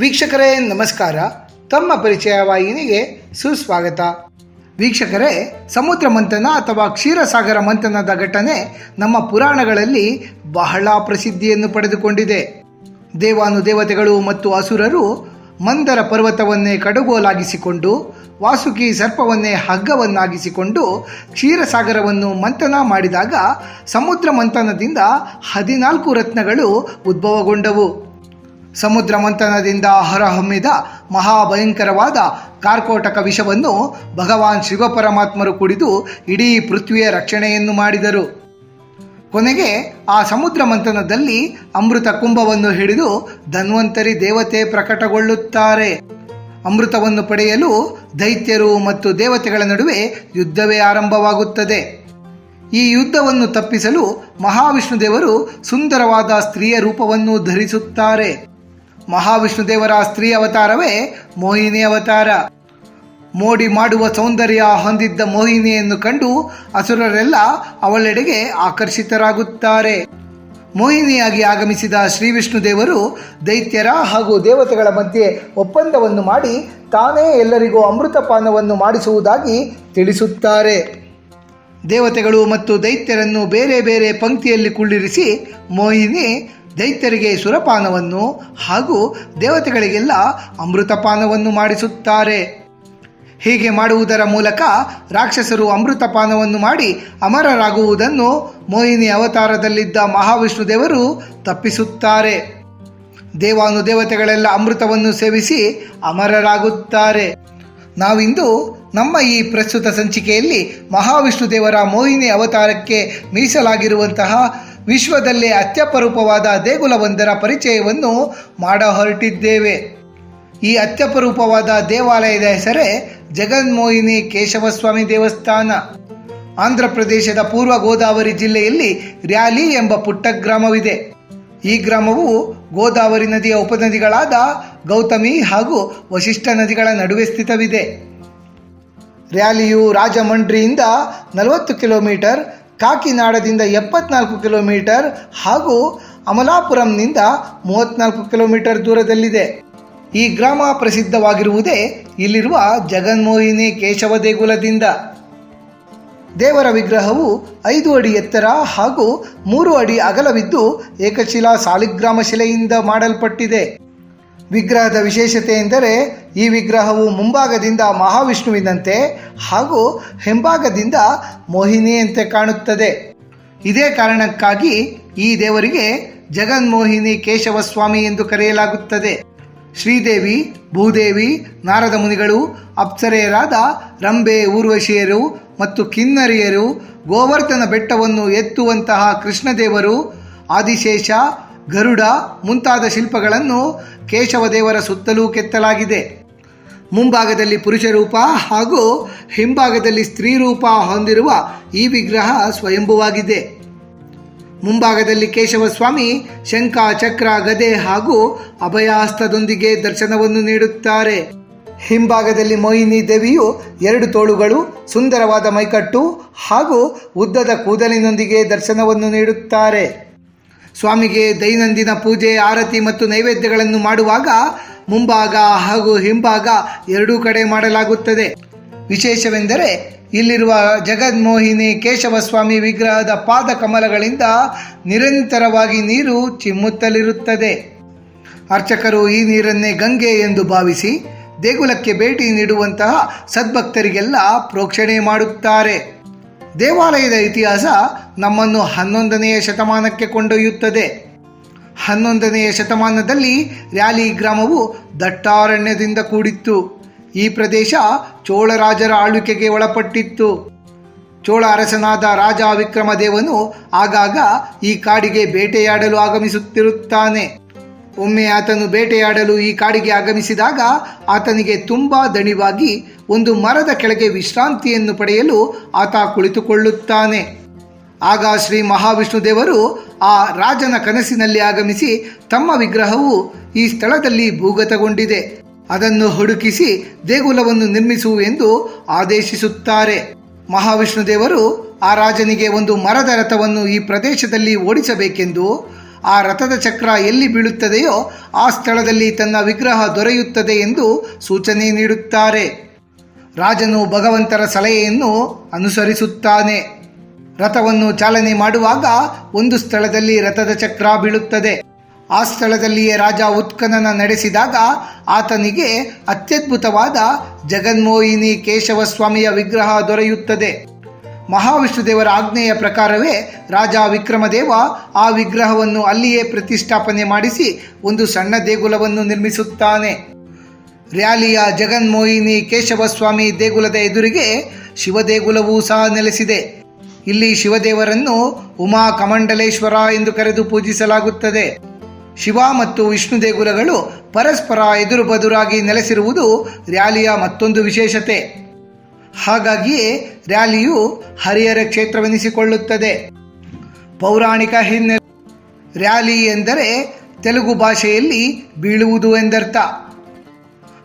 ವೀಕ್ಷಕರೇ, ನಮಸ್ಕಾರ. ತಮ್ಮ ಪರಿಚಯ ವಾಹಿನಿಗೆ ಸುಸ್ವಾಗತ. ವೀಕ್ಷಕರೇ, ಸಮುದ್ರ ಮಂಥನ ಅಥವಾ ಕ್ಷೀರಸಾಗರ ಮಂಥನದ ಘಟನೆ ನಮ್ಮ ಪುರಾಣಗಳಲ್ಲಿ ಬಹಳ ಪ್ರಸಿದ್ಧಿಯನ್ನು ಪಡೆದುಕೊಂಡಿದೆ. ದೇವಾನುದೇವತೆಗಳು ಮತ್ತು ಅಸುರರು ಮಂದರ ಪರ್ವತವನ್ನೇ ಕಡುಗೋಲಾಗಿಸಿಕೊಂಡು, ವಾಸುಕಿ ಸರ್ಪವನ್ನೇ ಹಗ್ಗವನ್ನಾಗಿಸಿಕೊಂಡು ಕ್ಷೀರಸಾಗರವನ್ನು ಮಂಥನ ಮಾಡಿದಾಗ ಸಮುದ್ರ ಮಂಥನದಿಂದ ಹದಿನಾಲ್ಕು ರತ್ನಗಳು ಉದ್ಭವಗೊಂಡವು. ಸಮುದ್ರ ಮಂಥನದಿಂದ ಹೊರಹೊಮ್ಮಿದ ಮಹಾಭಯಂಕರವಾದ ಕಾರ್ಕೋಟಕ ವಿಷವನ್ನು ಭಗವಾನ್ ಶಿವಪರಮಾತ್ಮರು ಕುಡಿದು ಇಡೀ ಪೃಥ್ವಿಯ ರಕ್ಷಣೆಯನ್ನು ಮಾಡಿದರು. ಕೊನೆಗೆ ಆ ಸಮುದ್ರ ಮಂಥನದಲ್ಲಿ ಅಮೃತ ಕುಂಭವನ್ನು ಹಿಡಿದು ಧನ್ವಂತರಿ ದೇವತೆ ಪ್ರಕಟಗೊಳ್ಳುತ್ತಾರೆ. ಅಮೃತವನ್ನು ಪಡೆಯಲು ದೈತ್ಯರು ಮತ್ತು ದೇವತೆಗಳ ನಡುವೆ ಯುದ್ಧವೇ ಆರಂಭವಾಗುತ್ತದೆ. ಈ ಯುದ್ಧವನ್ನು ತಪ್ಪಿಸಲು ಮಹಾವಿಷ್ಣು ದೇವರು ಸುಂದರವಾದ ಸ್ತ್ರೀಯ ರೂಪವನ್ನು ಧರಿಸುತ್ತಾರೆ. ಮಹಾವಿಷ್ಣು ದೇವರ ಸ್ತ್ರೀ ಅವತಾರವೇ ಮೋಹಿನಿ ಅವತಾರ. ಮೋಡಿ ಮಾಡುವ ಸೌಂದರ್ಯ ಹೊಂದಿದ್ದ ಮೋಹಿನಿಯನ್ನು ಕಂಡು ಅಸುರರೆಲ್ಲ ಅವಳೆಡೆಗೆ ಆಕರ್ಷಿತರಾಗುತ್ತಾರೆ. ಮೋಹಿನಿಯಾಗಿ ಆಗಮಿಸಿದ ಶ್ರೀ ವಿಷ್ಣು ದೇವರು ದೈತ್ಯರ ಹಾಗೂ ದೇವತೆಗಳ ಮಧ್ಯೆ ಒಪ್ಪಂದವನ್ನು ಮಾಡಿ ತಾನೇ ಎಲ್ಲರಿಗೂ ಅಮೃತಪಾನವನ್ನು ಮಾಡಿಸುವುದಾಗಿ ತಿಳಿಸುತ್ತಾರೆ. ದೇವತೆಗಳು ಮತ್ತು ದೈತ್ಯರನ್ನು ಬೇರೆ ಬೇರೆ ಪಂಕ್ತಿಯಲ್ಲಿ ಕುಳ್ಳಿರಿಸಿ ಮೋಹಿನಿ ದೈತ್ಯರಿಗೆ ಸುರಪಾನವನ್ನು ಹಾಗೂ ದೇವತೆಗಳಿಗೆಲ್ಲ ಅಮೃತಪಾನವನ್ನು ಮಾಡಿಸುತ್ತಾರೆ. ಹೀಗೆ ಮಾಡುವುದರ ಮೂಲಕ ರಾಕ್ಷಸರು ಅಮೃತಪಾನವನ್ನು ಮಾಡಿ ಅಮರರಾಗುವುದನ್ನು ಮೋಹಿನಿ ಅವತಾರದಲ್ಲಿದ್ದ ಮಹಾವಿಷ್ಣು ದೇವರು ತಪ್ಪಿಸುತ್ತಾರೆ. ದೇವಾನುದೇವತೆಗಳೆಲ್ಲ ಅಮೃತವನ್ನು ಸೇವಿಸಿ ಅಮರರಾಗುತ್ತಾರೆ. ನಾವಿಂದು ನಮ್ಮ ಈ ಪ್ರಸ್ತುತ ಸಂಚಿಕೆಯಲ್ಲಿ ಮಹಾವಿಷ್ಣು ದೇವರ ಮೋಹಿನಿ ಅವತಾರಕ್ಕೆ ಮೀಸಲಾಗಿರುವಂತಹ ವಿಶ್ವದಲ್ಲೇ ಅತ್ಯಪರೂಪವಾದ ದೇಗುಲವೊಂದರ ಪರಿಚಯವನ್ನು ಮಾಡ ಹೊರಟಿದ್ದೇವೆ ಈ ಅತ್ಯಪರೂಪವಾದ ದೇವಾಲಯದ ಹೆಸರೇ ಜಗನ್ಮೋಹಿನಿ ಕೇಶವಸ್ವಾಮಿ ದೇವಸ್ಥಾನ. ಆಂಧ್ರ ಪ್ರದೇಶದ ಪೂರ್ವ ಗೋದಾವರಿ ಜಿಲ್ಲೆಯಲ್ಲಿ ರ್ಯಾಲಿ ಎಂಬ ಪುಟ್ಟ ಗ್ರಾಮವಿದೆ ಈ ಗ್ರಾಮವು ಗೋದಾವರಿ ನದಿಯ ಉಪನದಿಗಳಾದ ಗೌತಮಿ ಹಾಗೂ ವಶಿಷ್ಠ ನದಿಗಳ ನಡುವೆ ಸ್ಥಿತವಿದೆ. ರ್ಯಾಲಿಯು ರಾಜಮಂಡ್ರಿಯಿಂದ ನಲವತ್ತು ಕಿಲೋಮೀಟರ್, ಕಾಕಿನಾಡದಿಂದ ಎಪ್ಪತ್ನಾಲ್ಕು ಕಿಲೋಮೀಟರ್ ಹಾಗೂ ಅಮಲಾಪುರಂನಿಂದ ಮೂವತ್ನಾಲ್ಕು ಕಿಲೋಮೀಟರ್ ದೂರದಲ್ಲಿದೆ. ಈ ಗ್ರಾಮ ಪ್ರಸಿದ್ಧವಾಗಿರುವುದೇ ಇಲ್ಲಿರುವ ಜಗನ್ಮೋಹಿನಿ ಕೇಶವ ದೇಗುಲದಿಂದ. ದೇವರ ವಿಗ್ರಹವು ಐದು ಅಡಿ ಎತ್ತರ ಹಾಗೂ ಮೂರು ಅಡಿ ಅಗಲವಿದ್ದು ಏಕಶಿಲಾ ಸಾಲಿಗ್ರಾಮ ಶಿಲೆಯಿಂದ ಮಾಡಲ್ಪಟ್ಟಿದೆ. ವಿಗ್ರಹದ ವಿಶೇಷತೆ ಎಂದರೆ ಈ ವಿಗ್ರಹವು ಮುಂಭಾಗದಿಂದ ಮಹಾವಿಷ್ಣುವಿನಂತೆ ಹಾಗೂ ಹಿಂಭಾಗದಿಂದ ಮೋಹಿನಿಯಂತೆ ಕಾಣುತ್ತದೆ. ಇದೇ ಕಾರಣಕ್ಕಾಗಿ ಈ ದೇವರಿಗೆ ಜಗನ್ಮೋಹಿನಿ ಕೇಶವಸ್ವಾಮಿ ಎಂದು ಕರೆಯಲಾಗುತ್ತದೆ. ಶ್ರೀದೇವಿ, ಭೂದೇವಿ, ನಾರದ ಮುನಿಗಳು, ಅಪ್ಸರೆಯರಾದ ರಂಬೆ ಊರ್ವಶಿಯರು ಮತ್ತು ಕಿನ್ನರಿಯರು, ಗೋವರ್ಧನ ಬೆಟ್ಟವನ್ನು ಎತ್ತುವಂತಹ ಕೃಷ್ಣದೇವರು, ಆದಿಶೇಷ ಗರುಡ ಮುಂತಾದ ಶಿಲ್ಪಗಳನ್ನು ಕೇಶವದೇವರ ಸುತ್ತಲೂ ಕೆತ್ತಲಾಗಿದೆ. ಮುಂಭಾಗದಲ್ಲಿ ಪುರುಷ ರೂಪ ಹಾಗೂ ಹಿಂಭಾಗದಲ್ಲಿ ಸ್ತ್ರೀ ರೂಪ ಹೊಂದಿರುವ ಈ ವಿಗ್ರಹ ಸ್ವಯಂಭುವಾಗಿದೆ. ಮುಂಭಾಗದಲ್ಲಿ ಕೇಶವಸ್ವಾಮಿ ಶಂಖ, ಚಕ್ರ, ಗದೆ ಹಾಗೂ ಅಭಯಾಸ್ತದೊಂದಿಗೆ ದರ್ಶನವನ್ನು ನೀಡುತ್ತಾರೆ. ಹಿಂಭಾಗದಲ್ಲಿ ಮೋಹಿನಿ ದೇವಿಯು ಎರಡು ತೋಳುಗಳು, ಸುಂದರವಾದ ಮೈಕಟ್ಟು ಹಾಗೂ ಉದ್ದದ ಕೂದಲಿನೊಂದಿಗೆ ದರ್ಶನವನ್ನು ನೀಡುತ್ತಾರೆ. ಸ್ವಾಮಿಗೆ ದೈನಂದಿನ ಪೂಜೆ, ಆರತಿ ಮತ್ತು ನೈವೇದ್ಯಗಳನ್ನು ಮಾಡುವಾಗ ಮುಂಭಾಗ ಹಾಗೂ ಹಿಂಭಾಗ ಎರಡೂ ಕಡೆ ಮಾಡಲಾಗುತ್ತದೆ. ವಿಶೇಷವೆಂದರೆ ಇಲ್ಲಿರುವ ಜಗನ್ಮೋಹಿನಿ ಕೇಶವ ಸ್ವಾಮಿ ವಿಗ್ರಹದ ಪಾದ ಕಮಲಗಳಿಂದ ನಿರಂತರವಾಗಿ ನೀರು ಚಿಮ್ಮುತ್ತಲಿರುತ್ತದೆ. ಅರ್ಚಕರು ಈ ನೀರನ್ನೇ ಗಂಗೆ ಎಂದು ಭಾವಿಸಿ ದೇಗುಲಕ್ಕೆ ಭೇಟಿ ನೀಡುವಂತಹ ಸದ್ಭಕ್ತರಿಗೆಲ್ಲ ಪ್ರೋಕ್ಷಣೆ ಮಾಡುತ್ತಾರೆ. ದೇವಾಲಯದ ಇತಿಹಾಸ ನಮ್ಮನ್ನು ಹನ್ನೊಂದನೆಯ ಶತಮಾನಕ್ಕೆ ಕೊಂಡೊಯ್ಯುತ್ತದೆ. ಹನ್ನೊಂದನೆಯ ಶತಮಾನದಲ್ಲಿ ರ್ಯಾಲಿ ಗ್ರಾಮವು ದಟ್ಟಾರಣ್ಯದಿಂದ ಕೂಡಿತ್ತು. ಈ ಪ್ರದೇಶ ಚೋಳರಾಜರ ಆಳ್ವಿಕೆಗೆ ಒಳಪಟ್ಟಿತ್ತು. ಚೋಳ ಅರಸನಾದ ರಾಜ ವಿಕ್ರಮದೇವನು ಆಗಾಗ ಈ ಕಾಡಿಗೆ ಬೇಟೆಯಾಡಲು ಆಗಮಿಸುತ್ತಿರುತ್ತಾನೆ. ಒಮ್ಮೆ ಆತನು ಬೇಟೆಯಾಡಲು ಈ ಕಾಡಿಗೆ ಆಗಮಿಸಿದಾಗ ಆತನಿಗೆ ತುಂಬ ದಣಿವಾಗಿ ಒಂದು ಮರದ ಕೆಳಗೆ ವಿಶ್ರಾಂತಿಯನ್ನು ಪಡೆಯಲು ಆತ ಕುಳಿತುಕೊಳ್ಳುತ್ತಾನೆ. ಆಗ ಶ್ರೀ ಮಹಾವಿಷ್ಣು ದೇವರು ಆ ರಾಜನ ಕನಸಿನಲ್ಲಿ ಆಗಮಿಸಿ ತಮ್ಮ ವಿಗ್ರಹವು ಈ ಸ್ಥಳದಲ್ಲಿ ಭೂಗತಗೊಂಡಿದೆ. ಅದನ್ನು ಹುಡುಕಿಸಿ ದೇಗುಲವನ್ನು ನಿರ್ಮಿಸು ಎಂದು ಆದೇಶಿಸುತ್ತಾರೆ. ಮಹಾವಿಷ್ಣು ದೇವರು ಆ ರಾಜನಿಗೆ ಒಂದು ಮರದ ರಥವನ್ನು ಈ ಪ್ರದೇಶದಲ್ಲಿ ಓಡಿಸಬೇಕೆಂದು ಆ ರಥದ ಚಕ್ರ ಎಲ್ಲಿ ಬೀಳುತ್ತದೆಯೋ ಆ ಸ್ಥಳದಲ್ಲಿ ತನ್ನ ವಿಗ್ರಹ ದೊರೆಯುತ್ತದೆ ಎಂದು ಸೂಚನೆ ನೀಡುತ್ತಾರೆ. ರಾಜನು ಭಗವಂತರ ಸಲಹೆಯನ್ನು ಅನುಸರಿಸುತ್ತಾನೆ. ರಥವನ್ನು ಚಾಲನೆ ಮಾಡುವಾಗ ಒಂದು ಸ್ಥಳದಲ್ಲಿ ರಥದ ಚಕ್ರ ಬೀಳುತ್ತದೆ. ಆ ಸ್ಥಳದಲ್ಲಿಯೇ ರಾಜ ಉತ್ಖನನ ನಡೆಸಿದಾಗ ಆತನಿಗೆ ಅತ್ಯದ್ಭುತವಾದ ಜಗನ್ಮೋಹಿನಿ ಕೇಶವ ಸ್ವಾಮಿಯ ವಿಗ್ರಹ ದೊರೆಯುತ್ತದೆ. ಮಹಾವಿಷ್ಣುದೇವರ ಆಜ್ಞೆಯ ಪ್ರಕಾರವೇ ರಾಜ ವಿಕ್ರಮದೇವ ಆ ವಿಗ್ರಹವನ್ನು ಅಲ್ಲಿಯೇ ಪ್ರತಿಷ್ಠಾಪನೆ ಮಾಡಿಸಿ ಒಂದು ಸಣ್ಣ ದೇಗುಲವನ್ನು ನಿರ್ಮಿಸುತ್ತಾನೆ. ರ್ಯಾಲಿಯ ಜಗನ್ಮೋಹಿನಿ ಕೇಶವಸ್ವಾಮಿ ದೇಗುಲದ ಎದುರಿಗೆ ಶಿವದೇಗುಲವೂ ಸಹ ನೆಲೆಸಿದೆ. ಇಲ್ಲಿ ಶಿವದೇವರನ್ನು ಉಮಾ ಕಮಂಡಲೇಶ್ವರ ಎಂದು ಕರೆದು ಪೂಜಿಸಲಾಗುತ್ತದೆ. ಶಿವ ಮತ್ತು ವಿಷ್ಣು ದೇಗುಲಗಳು ಪರಸ್ಪರ ಎದುರು ಬದುರಾಗಿ ನೆಲೆಸಿರುವುದು ರ್ಯಾಲಿಯ ಮತ್ತೊಂದು ವಿಶೇಷತೆ. ಹಾಗಾಗಿಯೇ ರ್ಯಾಲಿಯು ಹರಿಹರ ಕ್ಷೇತ್ರವೆನಿಸಿಕೊಳ್ಳುತ್ತದೆ. ಪೌರಾಣಿಕ ಹಿನ್ನೆಲೆ ರ್ಯಾಲಿ ಎಂದರೆ ತೆಲುಗು ಭಾಷೆಯಲ್ಲಿ ಬೀಳುವುದು ಎಂದರ್ಥ.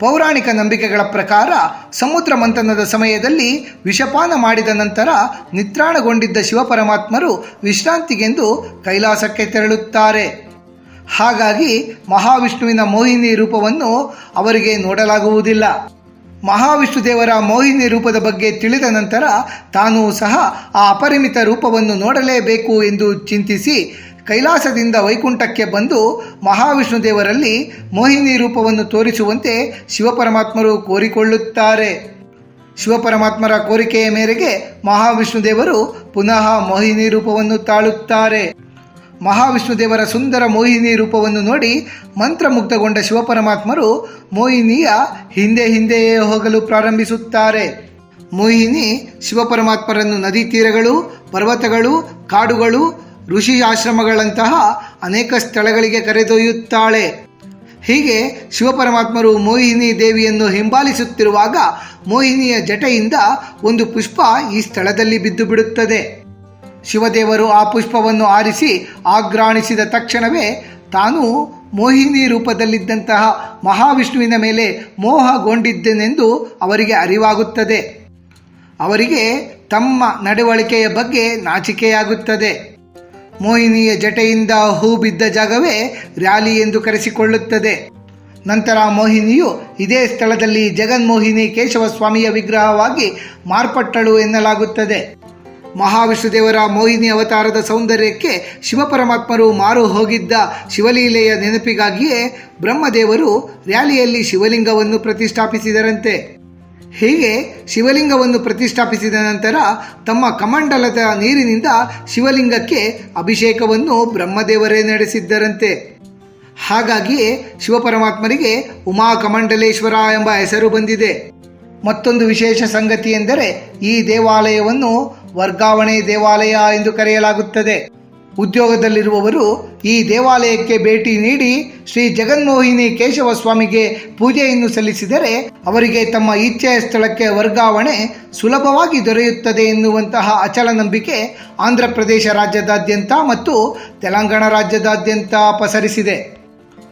ಪೌರಾಣಿಕ ನಂಬಿಕೆಗಳ ಪ್ರಕಾರ ಸಮುದ್ರ ಮಂಥನದ ಸಮಯದಲ್ಲಿ ವಿಷಪಾನ ಮಾಡಿದ ನಂತರ ನಿತ್ರಾಣಗೊಂಡಿದ್ದ ಶಿವಪರಮಾತ್ಮರು ವಿಶ್ರಾಂತಿಗೆಂದು ಕೈಲಾಸಕ್ಕೆ ತೆರಳುತ್ತಾರೆ. ಹಾಗಾಗಿ ಮಹಾವಿಷ್ಣುವಿನ ಮೋಹಿನಿ ರೂಪವನ್ನು ಅವರಿಗೆ ನೋಡಲಾಗುವುದಿಲ್ಲ. ಮಹಾವಿಷ್ಣು ದೇವರ ಮೋಹಿನಿ ರೂಪದ ಬಗ್ಗೆ ತಿಳಿದ ನಂತರ ತಾನೂ ಸಹ ಆ ಅಪರಿಮಿತ ರೂಪವನ್ನು ನೋಡಲೇಬೇಕು ಎಂದು ಚಿಂತಿಸಿ ಕೈಲಾಸದಿಂದ ವೈಕುಂಠಕ್ಕೆ ಬಂದು ಮಹಾವಿಷ್ಣು ದೇವರಲ್ಲಿ ಮೋಹಿನಿ ರೂಪವನ್ನು ತೋರಿಸುವಂತೆ ಶಿವಪರಮಾತ್ಮರು ಕೋರಿಕೊಳ್ಳುತ್ತಾರೆ. ಶಿವಪರಮಾತ್ಮರ ಕೋರಿಕೆಯ ಮೇರೆಗೆ ಮಹಾವಿಷ್ಣು ದೇವರು ಪುನಃ ಮೋಹಿನಿ ರೂಪವನ್ನು ತಾಳುತ್ತಾರೆ. ಮಹಾವಿಷ್ಣು ದೇವರ ಸುಂದರ ಮೋಹಿನಿ ರೂಪವನ್ನು ನೋಡಿ ಮಂತ್ರಮುಗ್ಧಗೊಂಡ ಶಿವಪರಮಾತ್ಮರು ಮೋಹಿನಿಯ ಹಿಂದೆ ಹಿಂದೆಯೇ ಹೋಗಲು ಪ್ರಾರಂಭಿಸುತ್ತಾರೆ. ಮೋಹಿನಿ ಶಿವಪರಮಾತ್ಮರನ್ನು ನದಿ ತೀರಗಳು, ಪರ್ವತಗಳು, ಕಾಡುಗಳು ಋಷಿ ಆಶ್ರಮಗಳಂತಹ ಅನೇಕ ಸ್ಥಳಗಳಿಗೆ ಕರೆದೊಯ್ಯುತ್ತಾಳೆ. ಹೀಗೆ ಶಿವಪರಮಾತ್ಮರು ಮೋಹಿನಿ ದೇವಿಯನ್ನು ಹಿಂಬಾಲಿಸುತ್ತಿರುವಾಗ ಮೋಹಿನಿಯ ಜಟೆಯಿಂದ ಒಂದು ಪುಷ್ಪ ಈ ಸ್ಥಳದಲ್ಲಿ ಬಿದ್ದು ಬಿಡುತ್ತದೆ ಶಿವದೇವರು ಆ ಪುಷ್ಪವನ್ನು ಆರಿಸಿ ಆಗ್ರಾಣಿಸಿದ ತಕ್ಷಣವೇ ತಾನು ಮೋಹಿನಿ ರೂಪದಲ್ಲಿದ್ದಂತಹ ಮಹಾವಿಷ್ಣುವಿನ ಮೇಲೆ ಮೋಹಗೊಂಡಿದ್ದೆನೆಂದು ಅವರಿಗೆ ಅರಿವಾಗುತ್ತದೆ. ಅವರಿಗೆ ತಮ್ಮ ನಡವಳಿಕೆಯ ಬಗ್ಗೆ ನಾಚಿಕೆಯಾಗುತ್ತದೆ. ಮೋಹಿನಿಯ ಜಟೆಯಿಂದ ಹೂ ಬಿದ್ದ ಜಾಗವೇ ರ್ಯಾಲಿ ಎಂದು ಕರೆಸಿಕೊಳ್ಳುತ್ತದೆ. ನಂತರ ಮೋಹಿನಿಯು ಇದೇ ಸ್ಥಳದಲ್ಲಿ ಜಗನ್ಮೋಹಿನಿ ಕೇಶವ ಸ್ವಾಮಿಯ ವಿಗ್ರಹವಾಗಿ ಮಾರ್ಪಟ್ಟಳು ಎನ್ನಲಾಗುತ್ತದೆ. ಮಹಾವಿಷ್ಣುದೇವರ ಮೋಹಿನಿ ಅವತಾರದ ಸೌಂದರ್ಯಕ್ಕೆ ಶಿವಪರಮಾತ್ಮರು ಮಾರು ಹೋಗಿದ್ದ ಶಿವಲೀಲೆಯ ನೆನಪಿಗಾಗಿಯೇ ಬ್ರಹ್ಮದೇವರು ರ್ಯಾಲಿಯಲ್ಲಿ ಶಿವಲಿಂಗವನ್ನು ಪ್ರತಿಷ್ಠಾಪಿಸಿದರಂತೆ. ಹೀಗೆ ಶಿವಲಿಂಗವನ್ನು ಪ್ರತಿಷ್ಠಾಪಿಸಿದ ನಂತರ ತಮ್ಮ ಕಮಂಡಲದ ನೀರಿನಿಂದ ಶಿವಲಿಂಗಕ್ಕೆ ಅಭಿಷೇಕವನ್ನು ಬ್ರಹ್ಮದೇವರೇ ನಡೆಸಿದ್ದರಂತೆ. ಹಾಗಾಗಿಯೇ ಶಿವಪರಮಾತ್ಮರಿಗೆ ಉಮಾ ಕಮಂಡಲೇಶ್ವರ ಎಂಬ ಹೆಸರು ಬಂದಿದೆ. ಮತ್ತೊಂದು ವಿಶೇಷ ಸಂಗತಿ ಎಂದರೆ ಈ ದೇವಾಲಯವನ್ನು ವರ್ಗಾವಣೆ ದೇವಾಲಯ ಎಂದು ಕರೆಯಲಾಗುತ್ತದೆ. ಉದ್ಯೋಗದಲ್ಲಿರುವವರು ಈ ದೇವಾಲಯಕ್ಕೆ ಭೇಟಿ ನೀಡಿ ಶ್ರೀ ಜಗನ್ಮೋಹಿನಿ ಕೇಶವ ಸ್ವಾಮಿಗೆ ಪೂಜೆಯನ್ನು ಸಲ್ಲಿಸಿದರೆ ಅವರಿಗೆ ತಮ್ಮ ಇಚ್ಛೆಯ ಸ್ಥಳಕ್ಕೆ ವರ್ಗಾವಣೆ ಸುಲಭವಾಗಿ ದೊರೆಯುತ್ತದೆ ಎನ್ನುವಂತಹ ಅಚಲ ನಂಬಿಕೆ ಆಂಧ್ರ ರಾಜ್ಯದಾದ್ಯಂತ ಮತ್ತು ತೆಲಂಗಾಣ ರಾಜ್ಯದಾದ್ಯಂತ ಪಸರಿಸಿದೆ.